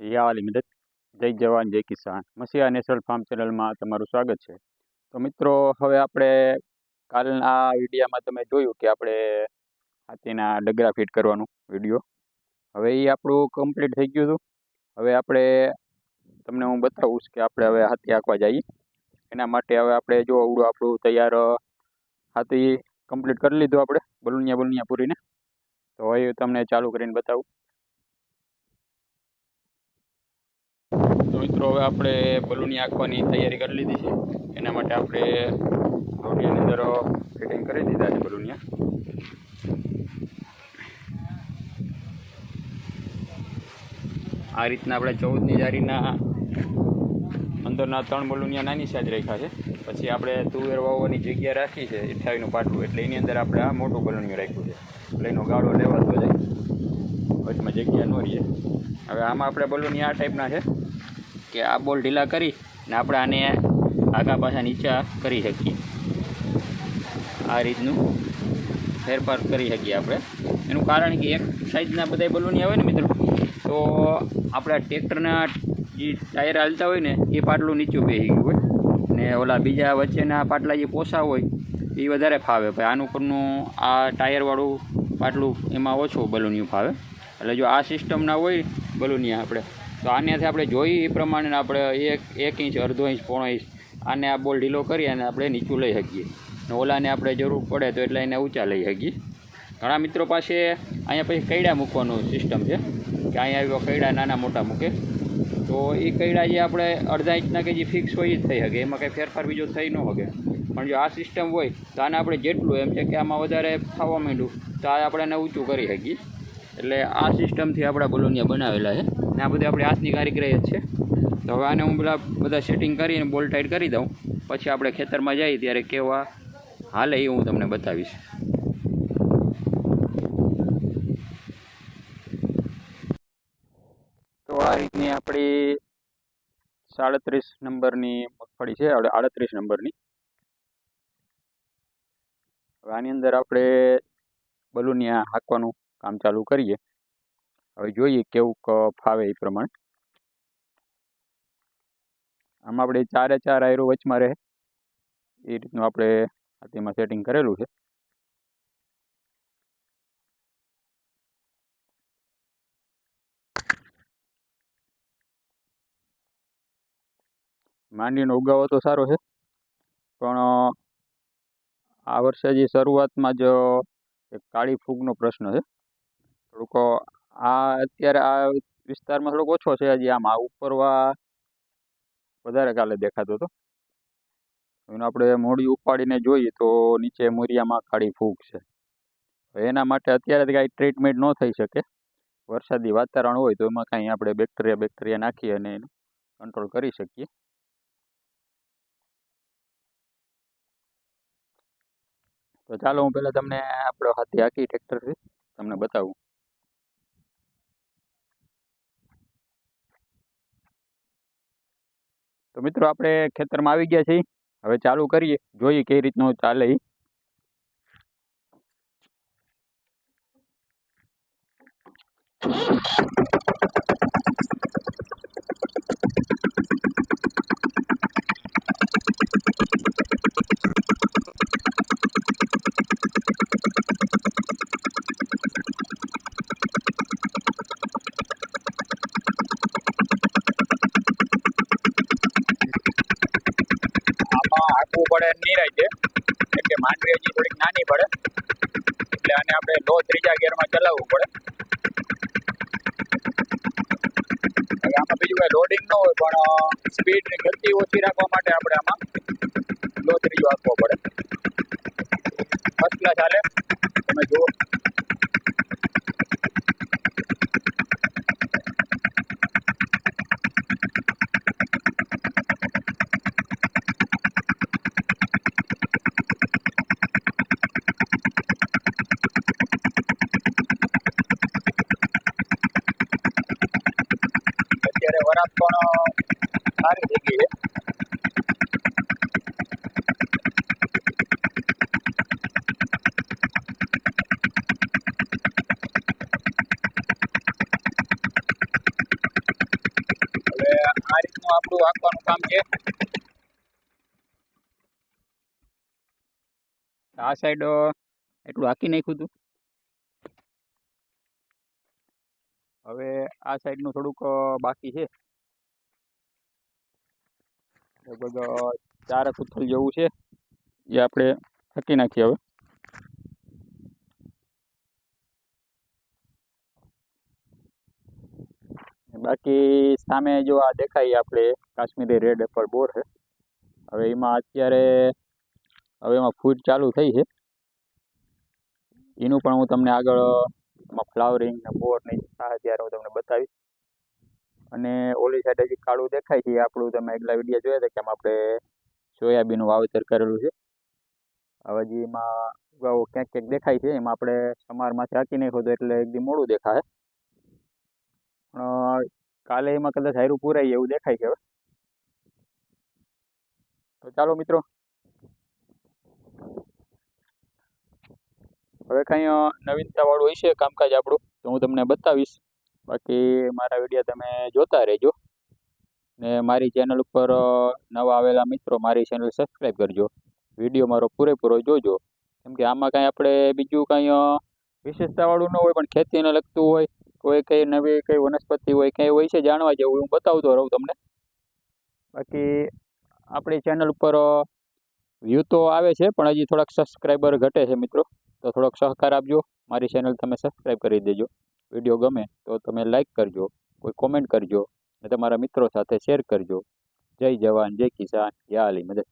યા મદદ જય જવાન, જય કિસાન. મસીહા નેશનલ ફાર્મ ચેનલમાં તમારું સ્વાગત છે. તો મિત્રો, હવે આપણે કાલના વિડીયામાં તમે જોયું કે આપણે હાથીના ડગરા ફિટ કરવાનું વીડિયો. હવે એ આપણું કમ્પ્લીટ થઈ ગયું હતું. હવે આપણે, તમને હું બતાવું કે આપણે હવે હાથી આંકવા જઈએ. એના માટે હવે આપણે જો અવડું આપણું તૈયાર, હાથી કમ્પ્લીટ કરી લીધું આપણે, બલુનિયા બલુનિયા પૂરીને. તો હવે તમને ચાલુ કરીને બતાવું. મિત્રો, હવે આપણે બલૂની આંકવાની તૈયારી કરી લીધી છે. એના માટે આપણે રોટીની અંદર ફિટિંગ કરી દીધા છે બલૂનિયા આ રીતના આપણે ચૌદની જારીના અંદરના ત્રણ બલૂનિયા નાની સાઈજ રાખ્યા છે. પછી આપણે તુવેર વાવવાની જગ્યા રાખી છે અઠ્યાવીનું પાટલું. એટલે એની અંદર આપણે આ મોટું બલૂનિયું રાખ્યું છે. એટલે એનો ગાળો લેવાતો જાય. વચમાં જગ્યા ન રહીએ હવે આમાં આપણે બલૂનિયા આ ટાઈપના છે. કે આ બોલ ઢીલા કરી ને આપણે આને આગા પાછા નીચા કરી શકીએ. આ રીતનું ફેરફાર કરી શકીએ આપણે. એનું કારણ કે એક સાઈઝના બધા બલૂની આવે ને મિત્રો, તો આપણા ટ્રેક્ટરના જે ટાયર હાલતા હોય ને, એ પાટલું નીચું બેસી ગયું હોય. ને ઓલા બીજા વચ્ચેના પાટલા જે પોસા હોય, એ વધારે ફાવે. ભાઈ, આનું પરનું આ ટાયરવાળું પાટલું એમાં ઓછું બલૂનિયું ફાવે. એટલે જો આ સિસ્ટમના હોય બલૂનિયા આપણે. તો આનાથી આપણે જોઈએ એ પ્રમાણે આપણે એક એક ઇંચ, અડધો ઇંચ, પોણો ઇંચ, આને આ બોલ ઢીલો કરી અને આપણે નીચું લઈ શકીએ. અને ઓલાને આપણે જરૂર પડે તો એટલે એને ઊંચા લઈ શકીએ. ઘણા મિત્રો પાસે અહીંયા પછી કૈડા મૂકવાનું સિસ્ટમ છે, કે અહીંયા આવ્યો કૈડા નાના મોટા મૂકે. તો એ કૈડા જે આપણે અડધા ઇંચના કે જે ફિક્સ હોય એ જ થઈ શકે, એમાં કંઈ ફેરફાર બીજો થઈ ન શકે. પણ જો આ સિસ્ટમ હોય, તો આને આપણે જેટલું એમ છે કે આમાં વધારે થવા માંડ્યું, તો આ આપણે એને ઊંચું કરી શકીએ. એટલે આ સિસ્ટમથી આપણા બલૂનિયા બનાવેલા છે. ને આ બધી આપણી હાથની કારીગરી જ છે. તો હવે આને હું પેલા બધા સેટિંગ કરીને બોલ ટાઈટ કરી દઉં. પછી આપણે ખેતરમાં જઈએ ત્યારે કેવા હાલે એ હું તમને બતાવીશ. તો આ રીતની આપણી સાડત્રીસ નંબરની મગફળી છે આપણે આડત્રીસ નંબરની. હવે આની અંદર આપણે બલૂનિયા હાંકવાનું કામ ચાલુ કરીએ. હવે જોઈએ કેવું ફાવે એ પ્રમાણે. આમાં આપણે ચારે ચાર આયરો વચમાં રહે. એ રીતનું આપણે તેમાં સેટિંગ કરેલું છે. માંડીનો ઉગાવો તો સારો છે, પણ, આ વર્ષે જે શરૂઆતમાં જ એક કાળી ફૂગનો પ્રશ્ન છે. થોડુંક આ અત્યારે આ વિસ્તારમાં થોડોક ઓછો છે હજી આમ. આ ઉપરવા વધારે કાલે દેખાતો હતો. એનું આપણે મોડી ઉપાડીને જોઈએ તો નીચે મોરિયામાં કાળી ફૂગ છે. એના માટે અત્યારે કાંઈ ટ્રીટમેન્ટ ન થઈ શકે. વરસાદી વાતાવરણ હોય તો એમાં કાંઈ આપણે બેક્ટેરિયા બેક્ટેરિયા નાખી અને એનું કંટ્રોલ કરી શકીએ. તો ચાલો હું પહેલાં તમને આપણો હાથી આખી ટ્રેક્ટરથી તમને બતાવું. મિત્રો આપણે ખેતરમાં આવી ગયા છીએ. હવે ચાલુ કરીએ જોઈએ કઈ રીતનું ચાલે ઈ આમાં હાંકવું પડે નિરાય છે. કેમ કે માંડવી હજી થોડીક નાની પડે. એટલે આને આપણે લો ત્રીજા ગેરમાં ચલાવવું પડે. હવે આમાં બીજું કાંઈ લોડિંગ ન હોય, પણ સ્પીડની ગતિ ઓછી રાખવા માટે આપણે આમાં લો ત્રીજો આપવો પડે. ફર્સ્ટ ક્લાસ હાલે. તમે જુઓ. અત્યારે વરાપ પણ સારી થઈ ગઈ છે આ રીતનું આપણું આંકવાનું કામ છે આ સાઈડ એટલું હાંકી નાખ્યું હતું હવે આ સાઈડનું થોડુંક બાકી છે. લગભગ ચાર ચારક જેવું છે. એ આપણે થકી નાખીએ હવે. બાકી સામે જો આ દેખાય આપણે, કાશ્મીરી રેડ એપલ બોર છે. હવે એમાં અત્યારે, હવે એમાં ફૂટ ચાલુ થઈ છે. એનું પણ હું તમને આગળ એમાં ફ્લાવરિંગ ને બોર ને થાય ત્યારે હું તમને બતાવીશ. અને ઓલી સાઈડ હજી કાળું દેખાય છે આપણું તમે એકલા વીડિયો જોયા હતા કે એમાં આપણે સોયાબીનનું વાવેતર કરેલું છે. હવે જે એમાં ઉગાવો ક્યાંક ક્યાંક દેખાય છે, એમાં આપણે સમારમાંથી રાખી નાખ્યો તો એટલે એકદમ મોડું દેખાય પણ કાલે એમાં કદાચ હાયરું પૂરાય એવું દેખાય છે હવે. તો ચાલો મિત્રો હવે કંઈ નવીનતાવાળું હશે કામકાજ આપણું, તો હું તમને બતાવીશ. બાકી મારા વીડિયો તમે જોતા રહેજો. ને મારી ચેનલ ઉપર નવા આવેલા મિત્રો મારી ચેનલ સબસ્ક્રાઈબ કરજો. વીડિયો મારો પૂરેપૂરો જોજો. કેમ કે આમાં કાંઈ આપણે બીજું કાંઈ વિશેષતાવાળું ન હોય, પણ ખેતીને લગતું હોય, કોઈ કંઈ નવી કંઈ વનસ્પતિ હોય, કંઈ હોય છે જાણવા જેવું, હું બતાવતો રહું તમને. બાકી આપણી ચેનલ ઉપર વ્યૂ તો આવે છે, પણ હજી થોડાક સબસ્ક્રાઈબર ઘટે છે મિત્રો. તો થોડોક સહકાર આપજો. મારી ચેનલ તમે સબસ્ક્રાઈબ કરી દેજો. વીડિયો ગમે તો તમે લાઇક કરજો. કોઈ કોમેન્ટ કરજો. અને તમારા મિત્રો સાથે શેર કરજો. જય જવાન, જય કિસાન. યા આલી મદદ.